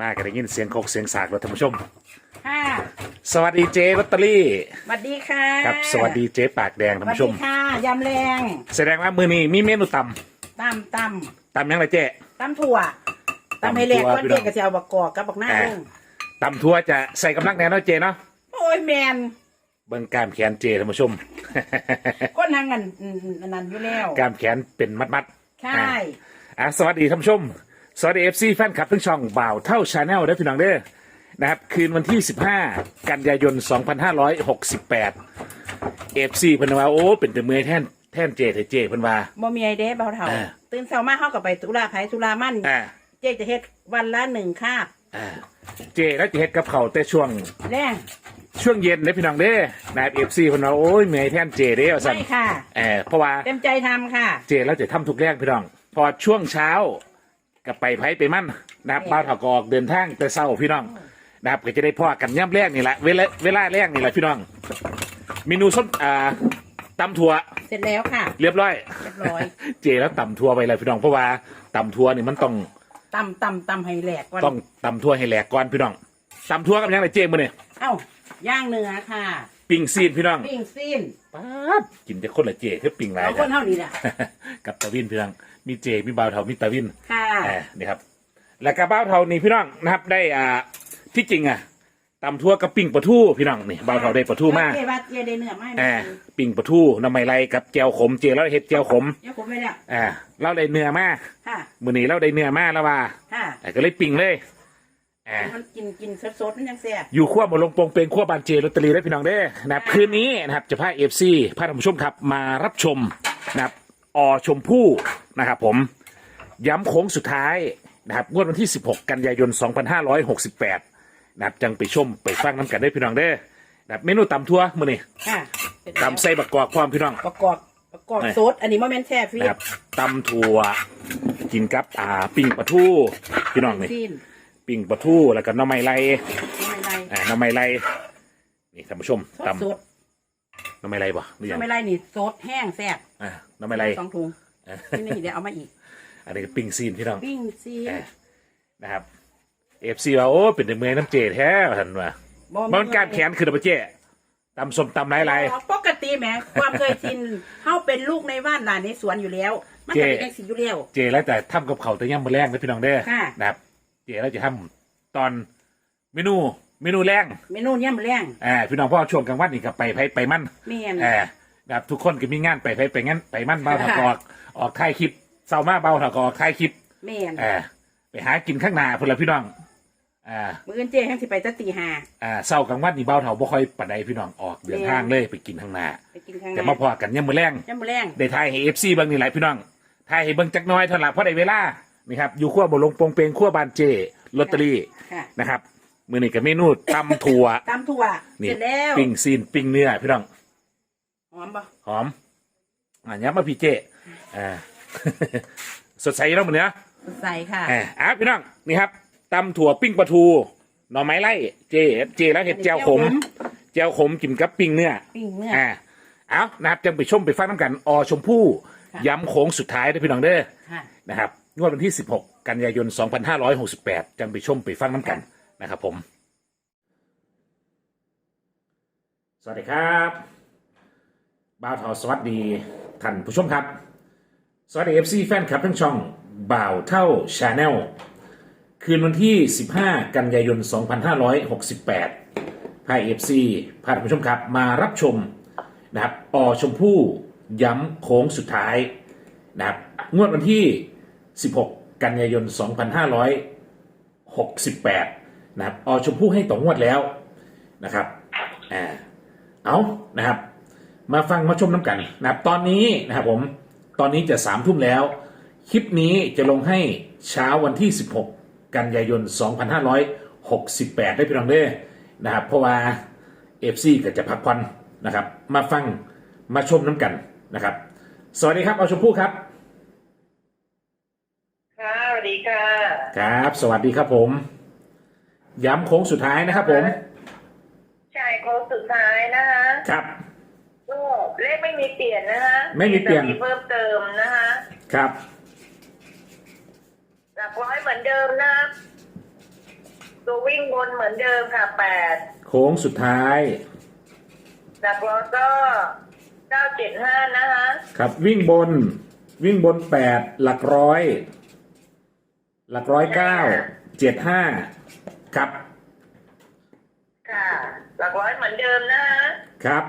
มากันได้ยินเสียงโคกเสียงสากแล้วท่านผู้ชม ค่ะสวัสดีเจลอตเตอรี่สวัสดีค่ะครับสวัสดีเจปากแดงสท่านวัสผู้ชดีม ค่ะยำแรงแสดงว่ามือนี้มีเมนูตตำตำตำยังไงเจ๊ำตำถั่วตำให้แหลกตำถั่วก้อนพี่น้เด็องกกับเจียวบักกอกกับบักหน้าอ่าลงตำทัวจะใส่กำลังแน่เนอนเจเนาะโอ้ยแมนเบิ่งกล้ามแขนเจท่านผู้ชม ก้นทางนั้นอืมอันนั้นอยู่แล้วกล้ามแขนเป็นมัดมัดๆใช่อ่าอะสวัสดีท่านผู้ชม สวัสดีเอฟซีแฟนคลับทั้งช่องบ่าวเท่าชาแนลได้พี่น้องเด้อนะครับ คืนวันที่ 15 กันยายน 2568เอฟซีเพิ่นว่าโอ้เป็นแต่เมื่อยแท่นแท่นเจเถอะเจเพิ่นว่า บ่มีไอเด้เบาเท่าอ่า ตื่นเช้ามาเข้ากับไปตุลาไผตุลามั่นอ่าเจ๊จะเฮ็ดวันละหนึ่งคาบอ่าเจแล้วจะเฮ็ดกับเขาวแต่ช่วง แรงช่วงเย็นเด้อพี่น้องเด้อนะครับเอฟซีเพิ่นว่าโอ้ยเมื่อยแท่นเจเด้ว่าซั่นไม่ค่ะ เออเพราะว่า เต็มใจทำค่ะ เจแล้วจะทำทุกแรกพี่น้อง พอช่วงเช้า กับไปไผไปมั่นนะครับบ้าวถากออกเดินทางแต่เช้าพี่น้องนะครับก็จะได้พ่อกันย่ำแรกนี่แหละเวลาเวลาแรกนี่แหละพี่น้องเมนูส้มอ่าตำถั่ว เสร็จแล้วค่ะ เรียบร้อย เรียบร้อย เจแล้วตำถั่วไปเลยพี่น้องเพราะว่าตำถั่วนี่มันต้องตำตำตำให้แหลกก่อนต้องตำถั่วให้แหลกก่อนพี่น้องตำถั่วกับยังไงเจมื้อนี่เอ้าย่างเนื้อค่ะ ปิ้งซีนพี่น้องปิ้งซีนป๊าดกินแต่คนละเจคือปิ้งหลายเอาคนเท่านี้แหละ กับตาวินพี่น้อง มีเจ มีบ่าวเทามีตาวินค่ะ อ่านี่ครับ แล้วกระเบ้าเท่านี้พี่น้องนะครับได้อ่าที่จริงอะตำทั่วกับปิ้งปลาทูพี่น้องนี่เบ้าเท่าได้ปลาทูมาเจ๊ว่าเจ๊ได้เนื้อไหมอ่าปิ้งปลาทูน้ำไม่ไรกับแจวขมเจแล้วเห็ดแจวขมเดี๋ยวผมไปแล้วอ่าเราได้เนื้อมาค่ะ มื้อนี้เราได้เนื้อมาแล้วว่าค่ะ อ่าก็เลยปิ้งเลยอ่า มันกินกินสดๆมันยังแซ่บอยู่ขั้วบนลงโปงเป็นขั้วบานเจลอตเตอรี่ได้พี่น้องได้อนะครับคืนนี้นะครับจะพาเอฟซีพาท่านผู้ชมครับมารับชมนะครับอชมพู่นะครับผมย้ำโค้งสุดท้ายนะครับงวดวันที่ 16 กันยายน 2568นะครับจังไปชมไปฟังน้ำกันได้พี่น้องได้อนะครับเมนูตำทั่วมื้อนี้ค่ะเสร็จแล้วตำใส่บักกอกความพี่น้อง ประกอบประกอบนี่สดอันนี้มันแม่นแช่ฟรีนะครับตำถั่วกินกับอ่าปิ้งปลาทูพี่น้องนี่ ซีน ปิ้งปลาทูแล้วก็หน้ำไม้ไรไม่ไรอ่าหน้ำไม้ไรนี่ท่านผู้ชมสดตสดำหน้ำไม้ไรบ่หรือยังไม่ไรนี่สดแห้งแซ่บอ่าหน้ำไม้ไรสองถุงอ่าที่นี่เดี๋ยวเอามาอีก อันนี้ก็ปิ้งซีนพี่น้อง ปิ้งซีนอ่านะครับเอฟซีว่าโอ้เป็นแต่เมืองน้ำเจแท้ท่านว่ามันการแขนคือดับเจตำสมตำไรไรปกติแหมความเคยชินเฮาเป็นลูกในบ้านหลานในสวนอยู่แล้ว มันจะเป็นเจ๊แค่สิอยู่แล้วเจแล้วแต่ทำกับเขาวแต่ย่ำมาแรงนะพี่น้องเด้อค่ะ นะครับ เจแล้วจะทำตอนเมนูเมนูแรงเมนูย่ำแรงอ่าพี่น้องพ่อช่วงกลางวันนี่กับไปไปไปมั่นเมียนอ่านะครับทุกคนก็มีงานไปไปไปงั้นไปมั่นเบาถากออกออกถ่ายคลิปเศร้ามาเบาถากออกถ่ายคลิปเมียนอ่าไปหากินข้างหน้าพนละพี่น้องอ่า มื้ออื่นเจ๊แห้งสิไปจะตีห้า อ่าเศร้ากลางวันนี่เบาเถาบ่ค่อยปานใดพี่น้องออกเดินทางเลยไปกินข้างหน้าไปกินข้างในแต่มาพอกันยังมือแรงย่ำแรงได้ทายให้เอฟซีบางนี่หลายพี่น้องทายให้เบิ่งจักหน้อยเท่านั้นละเพราะได้เวลา นี่ครับ อยู่ขั้วบนลงโปงเปงขั้วบานเจลอตเตอรี่ค่ะนะครับมือนี่กับเมนูตำถั่วตำถั่วนี่เสร็จแล้วปิ้งซีนปิ้งเนื้อพี่น้องหอมปะหอมอะย้ำมาพี่เจอ่าสดใสแล้วมือเนี้ยใส่ค่ะอ่าอะพี่น้องนี่ครับตำถั่วปิ้งปลาทูหน่อไม้ไล่เจเจแล้วเห็ดแจ่วขมแจ่วขมกินกับปิ้งเนื้อปิ้งเนื้ออ่าเอานะครับจังไปชมไปฟังน้ำกันอชมพู่ค่ะย้ำโค้งสุดท้ายด้วยพี่น้องเด้อค่ะนะครับ งวดวันที่ 16 กันยายน 2568 จังไปชมไปฟังน้ำกันนะครับผม สวัสดีครับบ่าวเทาสวัสดีท่านผู้ชมครับ สวัสดี FC แฟนคลับทั้งช่องบ่าวเท่าชาแนลคืนวันที่ 15 กันยายน 2568พา FC พาท่านผู้ชมครับ มารับชมนะครับอชมพู่ย้ำโค้งสุดท้ายนะครับงวดวันที่ 16 กันยายน 2568 นะครับอชมพู่ให้ต่องวดแล้วนะครับอ่าเอานะครับ มาฟังมาชมน้ำกันนะครับตอนนี้นะครับผมตอนนี้จะสามทุ่มแล้ว คลิปนี้จะลงให้เช้าวันที่ 16 กันยายน 2568 ได้พี่น้องเด้อนะครับเพราะว่า FC ก็จะพักผ่อนนะครับ มาฟังมาชมน้ำกันนะครับ สวัสดีครับเอาชมพู่ครับ วัสดีค่ะ ครับ สวัสดีครับผม ย้ำโค้งสุดท้ายนะครับผม ใช่โค้งสุดท้ายนะคะครับก็เลขไม่มีเปลี่ยนนะคะไม่มีเปลี่ยนแต่เพิ่มเติมนะคะครับหลักร้อยเหมือนเดิมนะคะตัววิ่งบนเหมือนเดิมค่ะแปดโค้งสุดท้ายหลักร้อยก็เก้าเจ็ดห้านะคะครับวิ่งบนวิ่งบนแปดหลักร้อย หลักร้อยเก้าเจ็ดห้าครับ ค่ะ หลักร้อยเหมือนเดิมนะคะครับ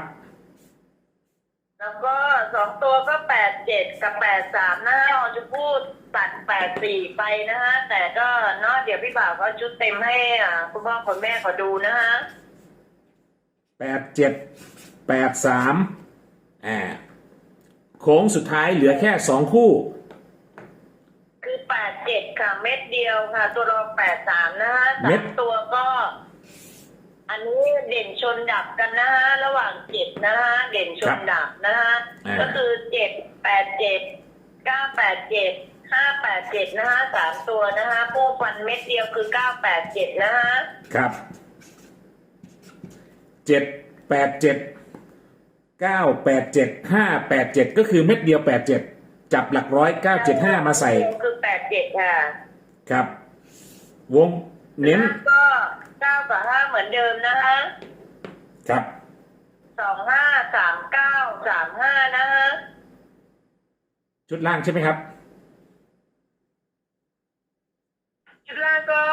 แล้วก็สองตัวก็แปดเจ็ดกับแปดสามนะฮะเราจะพูดตัดแปดสี่ไปนะฮะ แต่ก็เนาะเดี๋ยวพี่บ่าวก็ชุดเต็มให้อ่าคุณพ่อคุณแม่เขาดูนะฮะแปดเจ็ดแปดสามอ่าโค้งสุดท้ายเหลือแค่สองคู่คือ แปดเจ็ดค่ะ เม็ดเดียวค่ะ ตัวรองแปดสามนะฮะเม็สาดมตัวก็ อันนี้เด่นชนดับกันนะฮะระหว่างเจ็ดนะฮะเด่นชนดับนะฮะก็คือเจ็ดแปดเจ็ดเก้าแปดเจ็ดห้าแปดเจ็ดนะฮะสามตัวนะฮะผู้ฟันเม็ดเดียวคือเก้าแปดเจ็ดนะฮะครับเจ็ดแปดเจ็ดเก้าแปดเจ็ดห้าแปดเจ็ดก็คือเม็ดเดียวแปดเจ็ดจับหลักร้อยเก้าเจ็ดห้ามาใส่ คือแปด เจ็ดค่ะครับ วงเน้นแล้วก็เก้ากับห้าเหมือนเดิมนะฮะครับสองห้าสามเก้าสามห้านะฮะชุดล่างใช่ไหมครับ ชุดล่างก็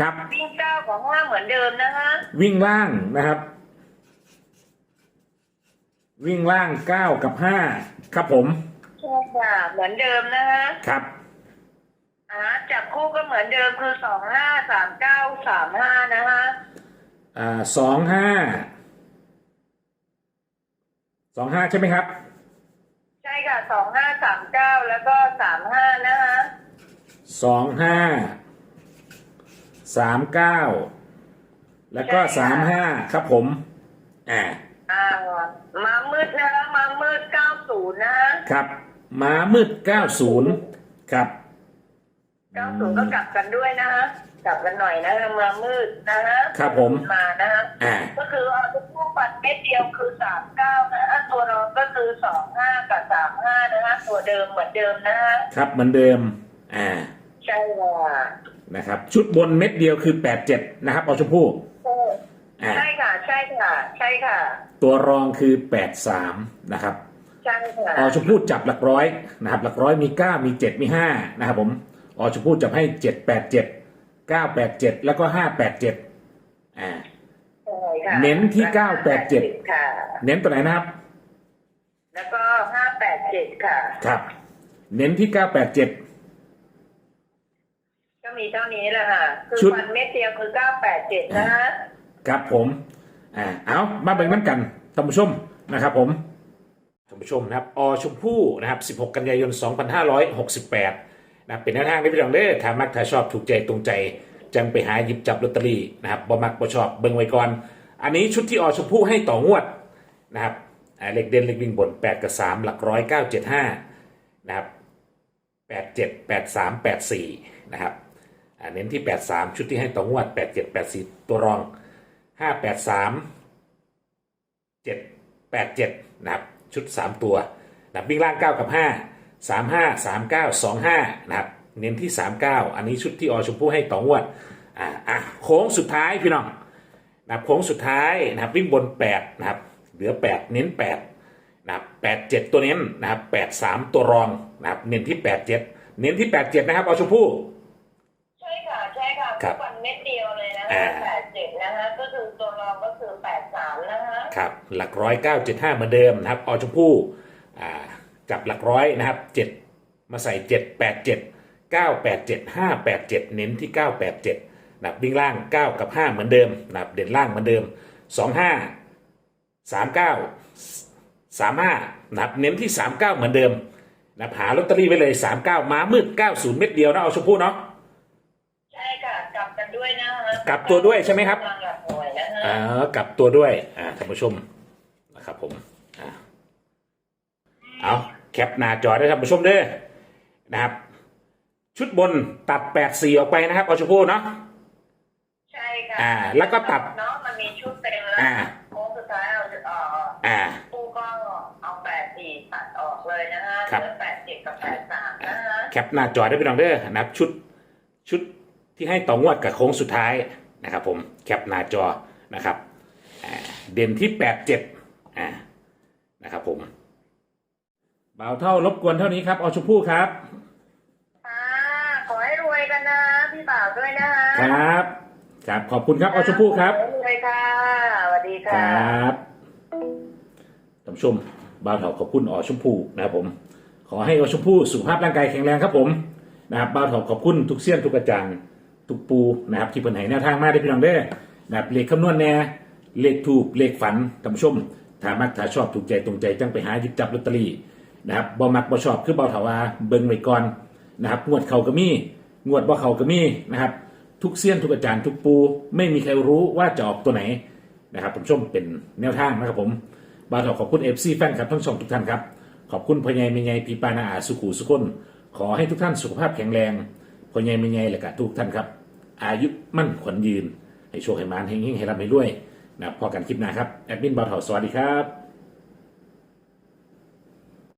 ครับ วิ่งเก้าของห้าเหมือนเดิมนะฮะวิ่งล่างนะครับ วิ่งล่างเก้ากับห้าครับผม ใช่ค่ะเหมือนเดิมนะฮะครับ อ่าจับคู่ก็เหมือนเดิมคือสองห้าสามเก้าสามห้านะฮะอ่าสองห้าสองห้าใช่ไหมครับ ใช่ค่ะสองห้าสามเก้าแล้วก็สามห้านะฮะสองห้าสามเก้าแล้วก็สามห้าครับผมอ่าอ่ามามืดนะฮะมามืดเก้าศูนย์นะฮะครับม้ามืดเก้าศูนย์ครับ เก้าศูนย์ก็กลับกันด้วยนะฮะกลับกันหน่อยนะฮะมามืดนะฮะครับผมมานะฮะอ่าก็คือเอาทุกคู่ปัดเม็ดเดียวคือสามเก้านะฮะตัวรองก็คือสองห้ากับสามห้านะฮะตัวเดิมเหมือนเดิมนะฮะครับเหมือนเดิมอ่าใช่ค่ะนะครับ ชุดบนเม็ดเดียวคือแปดเจ็ดนะครับเอาชมพู่อ่าใช่ค่ะ ใช่ค่ะ ใช่ค่ะ ตัวรองคือแปดสามนะครับใช่ค่ะอชมพู่จับหลักร้อยนะครับ หลักร้อยมีเก้ามีเจ็ดมีห้านะครับผม อชมพู่จับให้เจ็ดแปดเจ็ดเก้าแปดเจ็ดแล้วก็ห้าแปดเจ็ดอ่า ใช่ค่ะเน้นที่987 ค่ะ เน้นตัวไหนนะครับ แล้วก็ห้าแปดเจ็ดค่ะ ครับ เน้นที่เก้าแปดเจ็ด ก็มีเท่านี้แหละค่ะ คือชุด ฟันเม็ดเดียวคือเก้าแปดเจ็ดนะฮะครับผมอ่าเอามาเบิ่งน้ำกันท่านผู้ชมนะครับผมท่านผู้ชมนะครับอชมพู่นะครับ 16 กันยายน 2568 นะเป็นแนวทางที่พี่น้องเด้อถ้ามักถ้าชอบถูกใจตรงใจ จังไปหาหยิบจับลอตเตอรี่นะครับบ่มักบ่ชอบเบิ่งไว้ก่อน อันนี้ชุดที่ออชมพู่ให้ต่องวดนะครับเลขเด่นเลขวิ่งบน 8 กับ 3 หลักร้อย 975 นะครับ 87 83 84 นะครับเน้นที่ 83 ชุดที่ให้ต่องวด 87 84 ตัวรองห้าแปดสามเจ็ดแปดเจ็ดนะครับ ชุดสามตัวนะครับวิ่งล่างเก้ากับห้าสามห้าสามเก้าสองห้านะครับเน้นที่สามเก้าอันนี้ชุดที่อชมพู่ให้ต่องวดอ่าอะโค้งสุดท้ายพี่น้องนะครับโค้งสุดท้ายนะครับวิ่งบนแปดนะครับ เหลือแปดเน้นแปดนะครับแปดเจ็ดตัวเน้นนะครับแปดสามตัวรองนะครับ เน้นที่แปดเจ็ดเน้นที่แปดเจ็ดนะครับอชมพู่ ใช่ค่ะใช่ค่ะครับฟันเม็ดเดียวเลยนะอ่าฮะแปดเจ็ดนะฮะก็คือตัวรองก็คือแปดสามนะฮะครับ หลักร้อยเก้าเจ็ดห้าเหมือนเดิมนะครับอชมพู่ อ่าจับหลักร้อยนะครับเจ็ดมาใส่เจ็ดแปดเจ็ดเก้าแปดเจ็ดห้าแปดเจ็ดเน้นที่เก้าแปดเจ็ดนะครับวิ่งล่างเก้ากับห้าเหมือนเดิมนะครับเด่นล่างเหมือนเดิมสองห้าสามเก้าสามห้านะครับเน้นที่สามเก้าเหมือนเดิมนะครับหาลอตเตอรี่ไว้เลยสามเก้ามามืดเก้าศูนย์เม็ดเดียวนะเอาชมพู่เนาะใช่ค่ะกลับกันด้วยนะฮะกลับตัวด้วยใช่ไหมครับกำลังหลักหน่วยนะฮะอ่ากลับตัวด้วยอ่าท่านผู้ชมนะครับผมอ่าเอา แคปหน้าจอได้ท่านผู้ชมเด้อนะครับ ชุดบนตัดแปดสี่ออกไปนะครับเอาชมพู่เนาะ ใช่ค่ะอ่าแล้วก็ตัด เนาะมันมีชุดเต็มแล้วอ่า โค้งสุดท้ายเอาเอ่ออ่าปูก็เอาแปดสี่ตัดออกเลยนะฮะครับเหลือแปดเจ็ดกับแปดสามนะฮะแคปหน้าจอได้พี่น้องเด้อนะครับชุดชุดที่ให้ต่องวดกับโค้งสุดท้ายนะครับผมแคปหน้าจอนะครับอ่าเด่นที่87อ่านะครับผมเบาเท่ารบกวนเท่านี้ครับเอาชมพู่ครับค่ะขอให้รวยกันนะพี่บ่าวด้วยนะคคะรับ ครับขอบคุณครับเอาชมพู่ครับ ขอให้รวยค่ะสวัสดีคค่ะ รับท่านผู้ชมบ่าวเถาขอบคุณอ๋อชมพู่นะครับผม ขอให้อ๋อชมพู่สุขภาพร่างกายแข็งแรงครับผมนะครับบ่าวเถาขอบคุณทุกเสี้ยนทุกอาจารย์ทุกปูนะครับที่เพิ่นให้แนวทางมาได้พี่น้องเด้อนะครับเลขคำนวณแน่เลขถูกเลขฝันท่านผู้ชมถ้ามักถ้าชอบถูกใจตรงใจจังไปหาหยิบจับลอตเตอรี่ นะครับบ่มักบ่ชอบคือบ่าถาวาเบิ่งไว้ก่อนนะครับงวดเขาก็มีงวดบ่เขาก็มีนะครับ ทุกเสี้ยนทุกอาจารย์ทุกปู ไม่มีใครรู้ว่าจะออกตัวไหนนะครับท่านผู้ชมเป็นแนวทางนะครับผมบาทอขอบคุณเอฟซีแฟนครับทั้งสองทุกท่านครับ ขอบคุณพญายเมยใหญ่ปีปานาอาสุขูสุคนขอให้ทุกท่านสุขภาพแข็งแรงพญายเมยใหญ่และกะทุกท่านครับ อายุมั่นขวัญยืน ให้โชคให้มานให้ยิ่งให้ร่ำให้รวยนะครับพอกันคลิปหน้าครับแอดมินบาทอสวัสดีครับ